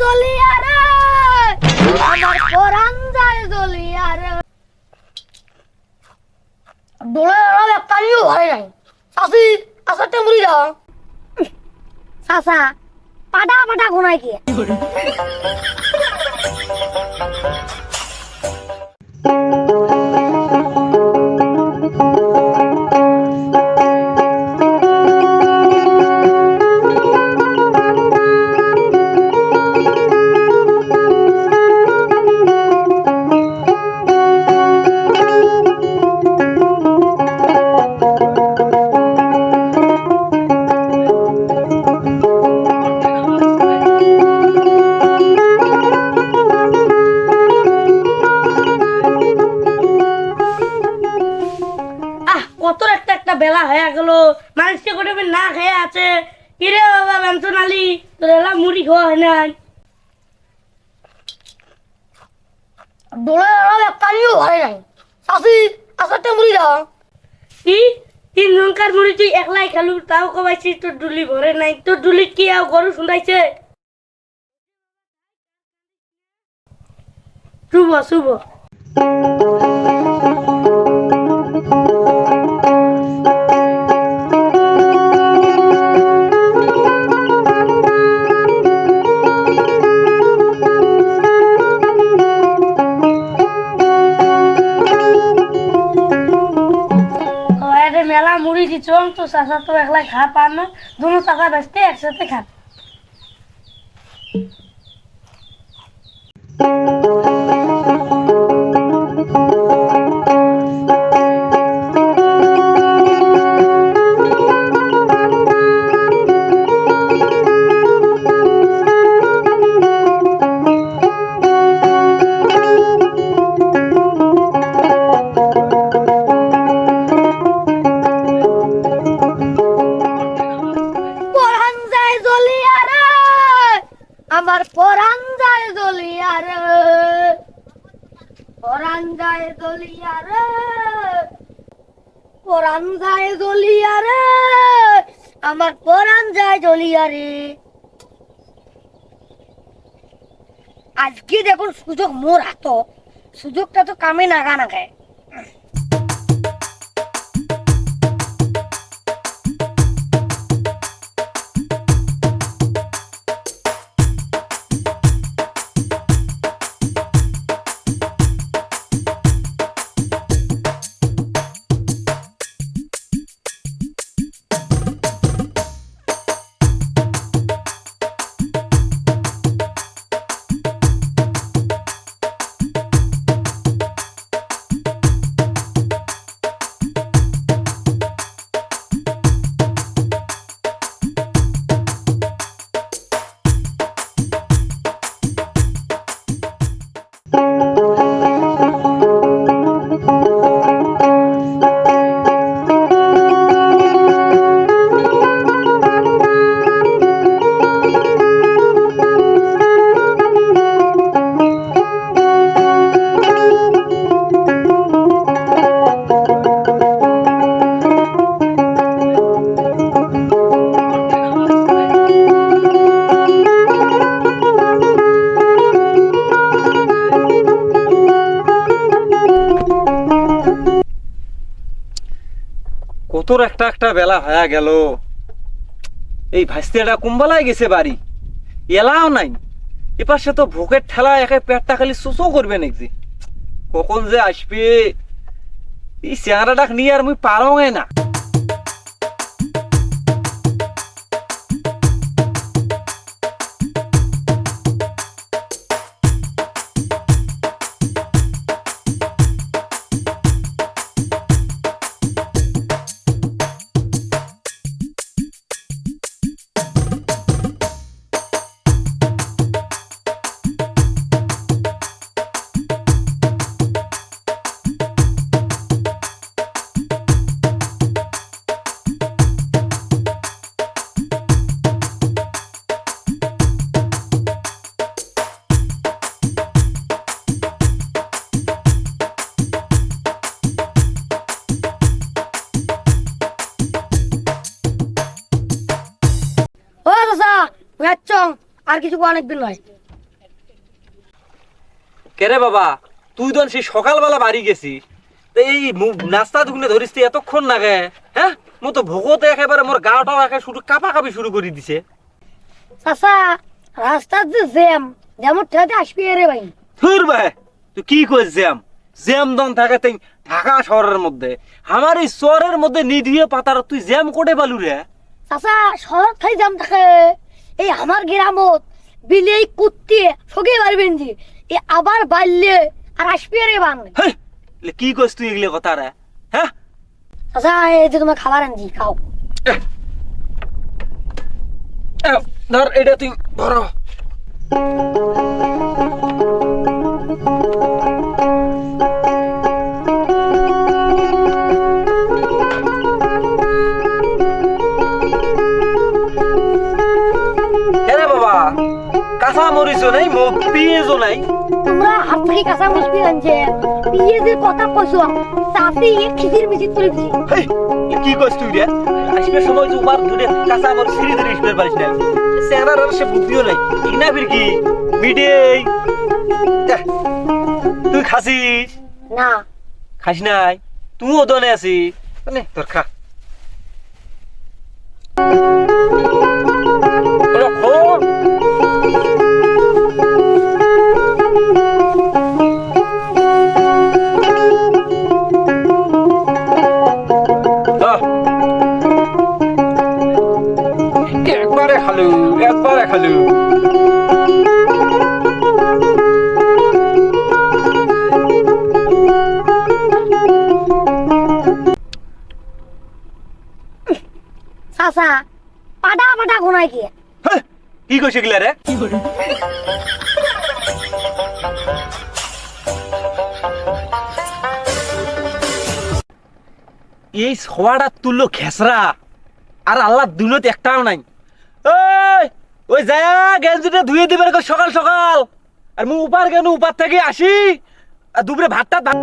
জ্বলিয়া রে আমার পরাণ যায় জ্বলিয়া রে দোলে আরাম একটানিও ভরে নাই। মুড়ি দাও পাটা পাটা ঘুমাই কি বেলা হয়ে গেল। মানুষকে করে না খেয়ে আছে। কিরে বাবা ব্যঞ্জন আলী তোর এলা মুড়ি খাওয়া হয় না দোলে আরাম একটানিও নাই। চাষি আসারটা মুড়ি দাও। কি? তিন মুড়ি তুই একলাই খেলু তাও কবাইছিস তোর ডুলি ভরে নাই। তোর ডুলি কি আর গরু শুনাইছে শুভ শুভ। দিছ তো চাষা তো একলাই খা পান না দুনো চাষা বেচতে একসাথে খা পরাণ পরাণ যায় জ্বলিয়া রে, আমার পরাণ যায় জ্বলিয়া রে। আজকে দেখুন সুযোগ মোর হাত সুযোগটা তো কামে নাগা নাগায় কতর একটা একটা বেলা হয়ে গেল। এই ভাস্তিয়াটা কুম্বালায় গেছে বাড়ি। এলাও নাই। এপার সে তো ভোকের ঠেলা একে পেটটা খালি সুসো করবে নাকি? কখন যে আসবে? এই চেহারাটা নিয়ে আর মুই পারও না। আর কিছু অনেক দিন নয় কেরে বাবা তুই তো সেই সকালবেলা বাড়ি গেছিস। তো এই নাস্তা দুগুনে ধরিস তুই এতক্ষণ নাগে হ্যাঁ? মো তো ভোগতে একেবারে মোর গাটাও একে শুরু কাপা কাপি শুরু করে দিছে। চাচা রাস্তার যে জ্যাম যেমন ঠেলাতে আসবি রে ভাই। থুর ভাই তুই কি কইস জ্যাম? জ্যাম দন থাকে তাই ঢাকা শহরের মধ্যে। আমার এই শহরের মধ্যে নিধিয়ে পাতার তুই জ্যাম কোটে পালু রে। চাচা শহর থাই জ্যাম থাকে। এই আমার গ্রামত বিলেই কুত্তি সগে পারবেন জি এ আবার বাইলে আর আসবি রে বান। কি কইস তুই এগুলো কথা রে? হ্যাঁ? আচ্ছা এই যে তোমার খাবার আনছি খাও। ধর এটা তুই ধর। কাঁচা মরিচও নাই মো পেঁয়াজও নাই। তোমরা হাত থেকে কাঁচা মুসবি আনছে বিয়ে যে কথা কইছো চাষি খিচির মিচির তুলে হেই, এ কি কইস তুই রে? আসবে সময় যে উবার ধরে কাঁচা মরিচ ছিঁড়ে ধরে আসবে পারিস না চেহারার আর সে বুদ্ধিও নাই। ঠিক না ফির কি মিডে তুই খাসিস? না। খাস নাই? তুইও দনে আছিস? মানে তোর খা। একবারে খালু একবারে খালু। চাচা পাটা পাটা ঘুনাই কি? কি কইছে গিলা রে এই সোয়াটা তুললো খেসরা আর আল্লাহ দুনোতে একটাও নাই। ওই ওই যায়া গেঞ্জিটা ধুয়ে দিবে সকাল সকাল। আর মু উপার কেন, উপার থেকে আসি? আর দুপুরে ভাতটা ভাত